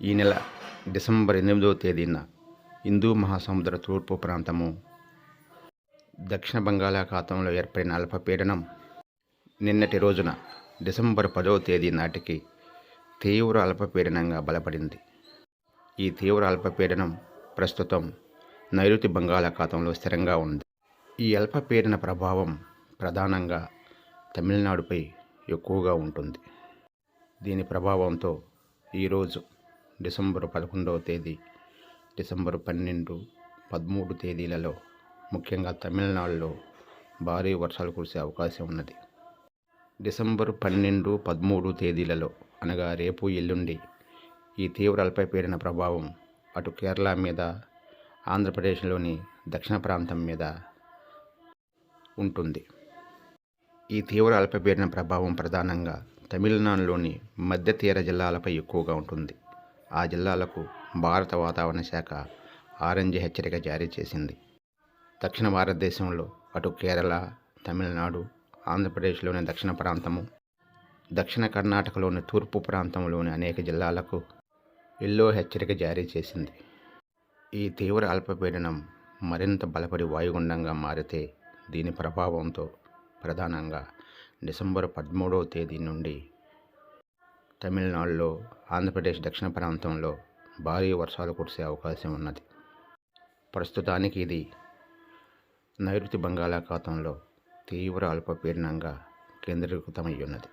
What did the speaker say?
ఈ నెల డిసెంబర్ ఎనిమిదవ తేదీన హిందూ మహాసముద్ర తూర్పు ప్రాంతము దక్షిణ బంగాళాఖాతంలో ఏర్పడిన అల్పపీడనం నిన్నటి రోజున డిసెంబర్ పదవ తేదీ నాటికి తీవ్ర అల్పపీడనంగా బలపడింది. ఈ తీవ్ర అల్పపీడనం ప్రస్తుతం నైరుతి బంగాళాఖాతంలో స్థిరంగా ఉంది. ఈ అల్పపీడన ప్రభావం ప్రధానంగా తమిళనాడుపై ఎక్కువగా ఉంటుంది. దీని ప్రభావంతో ఈరోజు డిసెంబర్ పదకొండవ తేదీ డిసెంబర్ పన్నెండు పదమూడు తేదీలలో ముఖ్యంగా తమిళనాడులో భారీ వర్షాలు కురిసే అవకాశం ఉన్నది. డిసెంబర్ పన్నెండు పదమూడు తేదీలలో అనగా రేపు ఎల్లుండి ఈ తీవ్ర అల్పపీడన ప్రభావం అటు కేరళ మీద ఆంధ్రప్రదేశ్లోని దక్షిణ ప్రాంతం మీద ఉంటుంది. ఈ తీవ్ర అల్పపీడన ప్రభావం ప్రధానంగా తమిళనాడులోని మధ్య తీర జిల్లాలపై ఎక్కువగా ఉంటుంది. ఆ జిల్లాలకు భారత వాతావరణ శాఖ ఆరెంజ్ హెచ్చరిక జారీ చేసింది. దక్షిణ భారతదేశంలో అటు కేరళ తమిళనాడు ఆంధ్రప్రదేశ్లోని దక్షిణ ప్రాంతము దక్షిణ కర్ణాటకలోని తూర్పు ప్రాంతంలోని అనేక జిల్లాలకు ఎల్లో హెచ్చరిక జారీ చేసింది. ఈ తీవ్ర అల్పపీడనం మరింత బలపడి వాయుగుండంగా మారితే దీని ప్రభావంతో ప్రధానంగా డిసెంబర్ పదమూడవ తేదీ నుండి తమిళనాడులో ఆంధ్రప్రదేశ్ దక్షిణ ప్రాంతంలో భారీ వర్షాలు కురిసే అవకాశం ఉన్నది. ప్రస్తుతానికి ఇది నైరుతి బంగాళాఖాతంలో తీవ్ర అల్పపీడనంగా కేంద్రీకృతమై ఉన్నది.